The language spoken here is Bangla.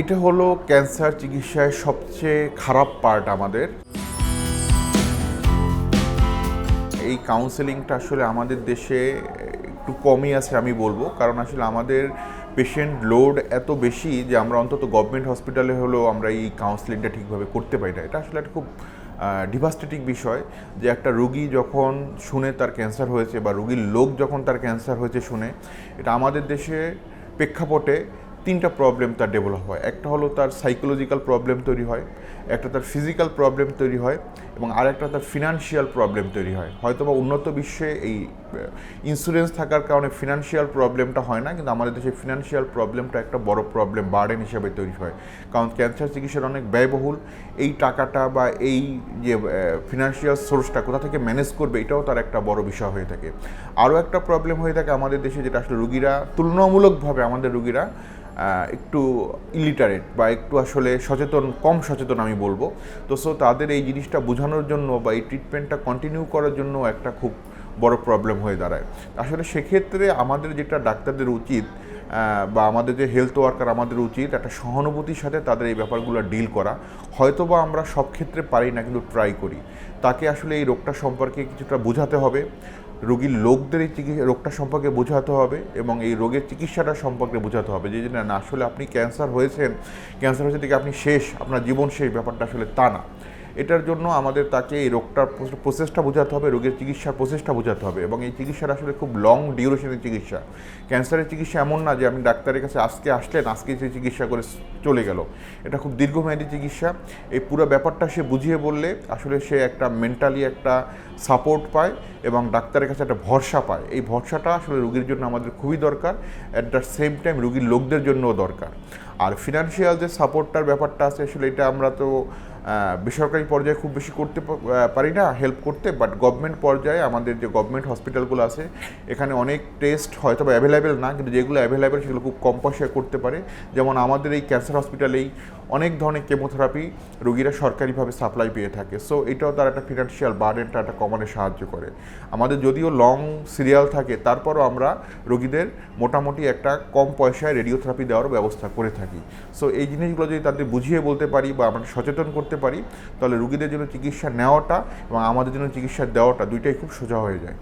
এটা হলো ক্যান্সার চিকিৎসায় সবচেয়ে খারাপ পার্ট আমাদের। এই কাউন্সেলিংটা আসলে আমাদের দেশে একটু কমই আছে আমি বলব, কারণ আসলে আমাদের পেশেন্ট লোড এত বেশি যে আমরা অন্তত গভর্নমেন্ট হসপিটালে হলেও আমরা এই কাউন্সেলিংটা ঠিকভাবে করতে পারি না। এটা আসলে একটা খুব ডিভাস্টেটিক বিষয় যে একটা রুগী যখন শুনে তার ক্যান্সার হয়েছে বা রুগীর লোক যখন তার ক্যান্সার হয়েছে শুনে, এটা আমাদের দেশে প্রেক্ষাপটে তিনটা প্রবলেম তার ডেভেলপ হয়। একটা হলো তার সাইকোলজিক্যাল প্রবলেম তৈরি হয়, একটা তার ফিজিক্যাল প্রবলেম তৈরি হয় এবং আরেকটা তার ফিনান্সিয়াল প্রবলেম তৈরি হয়। হয়তো বা উন্নত বিশ্বে এই ইন্স্যুরেন্স থাকার কারণে ফিনান্সিয়াল প্রবলেমটা হয় না, কিন্তু আমাদের দেশে ফিনান্সিয়াল প্রবলেমটা একটা বড় প্রবলেম বার্ডেন হিসেবে তৈরি হয়। কারণ ক্যান্সার চিকিৎসার অনেক ব্যয়বহুল। এই টাকাটা বা এই যে ফিনান্সিয়াল সোর্সটা কোথা থেকে ম্যানেজ করবে, এটাও তার একটা বড় বিষয় হয়ে থাকে। আরও একটা প্রবলেম হয়ে থাকে আমাদের দেশে, যেটা আসলে রুগীরা তুলনামূলকভাবে আমাদের রুগীরা একটু ইলিটারেট বা একটু আসলে সচেতন, কম সচেতন আমি বলব। তো সো তাদের এই জিনিসটা বোঝানোর জন্য বা এই ট্রিটমেন্টটা কন্টিনিউ করার জন্য একটা খুব বড় প্রবলেম হয়ে দাঁড়ায়। আসলে সেক্ষেত্রে আমাদের যেটা ডাক্তারদের উচিত বা আমাদের যে হেলথ ওয়ার্কার আমাদের উচিত একটা সহানুভূতির সাথে তাদের এই ব্যাপারগুলো ডিল করা। হয়তো বা আমরা সব ক্ষেত্রে পারি না, কিন্তু ট্রাই করি। তাকে আসলে এই রোগটা সম্পর্কে কিছুটা বোঝাতে হবে। রোগীর লোকদের এই চিকিৎসা, রোগটা সম্পর্কে বোঝাতে হবে এবং এই রোগের চিকিৎসাটা সম্পর্কে বোঝাতে হবে। যে না আসলে আপনি ক্যান্সার হয়েছেন, ক্যান্সার হয়েছে থেকে আপনি শেষ, আপনার জীবন শেষ, ব্যাপারটা আসলে তা না। এটার জন্য আমাদের তাকে এই রোগটার প্রসেসটা বোঝাতে হবে, রোগের চিকিৎসার প্রসেসটা বোঝাতে হবে এবং এই চিকিৎসাটা আসলে খুব লং ডিউরেশনের চিকিৎসা। ক্যান্সারের চিকিৎসা এমন না যে আপনি ডাক্তারের কাছে আজকে আসলেন, আজকে সেই চিকিৎসা করে চলে গেল। এটা খুব দীর্ঘমেয়াদী চিকিৎসা। এই পুরো ব্যাপারটা সে বুঝিয়ে বললে, আসলে সে একটা মেন্টালি একটা সাপোর্ট পায় এবং ডাক্তারের কাছে একটা ভরসা পায়। এই ভরসাটা আসলে রুগীর জন্য আমাদের খুবই দরকার অ্যাট দ্য সেম টাইম রুগীর লোকদের জন্যও দরকার। আর ফিনান্সিয়াল যে সাপোর্টটার ব্যাপারটা আছে, আসলে এটা আমরা তো বেসরকারি পর্যায়ে খুব বেশি করতে পারি না হেল্প করতে বাট গভর্নমেন্ট পর্যায়ে আমাদের যে গভর্নমেন্ট হসপিটালগুলো আছে, এখানে অনেক টেস্ট হয়তো অ্যাভেলেবেল না, কিন্তু যেগুলো অ্যাভেলেবেল সেগুলো খুব কম পয়সায় করতে পারে। যেমন আমাদের এই ক্যান্সার হসপিটালেই অনেক ধরনের কেমোথেরাপি রোগীরা সরকারিভাবে সাপ্লাই পেয়ে থাকে। সো এটাও তার একটা ফিনান্সিয়াল বার্ডেনটা একটা কমানো সাহায্য করে। আমাদের যদিও লং সিরিয়াল থাকে, তারপরও আমরা রোগীদের মোটামুটি একটা কম পয়সায় রেডিওথেরাপি দেওয়ার ব্যবস্থা করে থাকি। সো এই জিনিসগুলো যদি তাদের বুঝিয়ে বলতে পারি বা আমরা সচেতন করতে পারি, তাহলে রুগীদের জন্য চিকিৎসা নেওয়াটা এবং আমাদের জন্য চিকিৎসা দেওয়াটা দুইটাই খুব সোজা হয়ে যায়।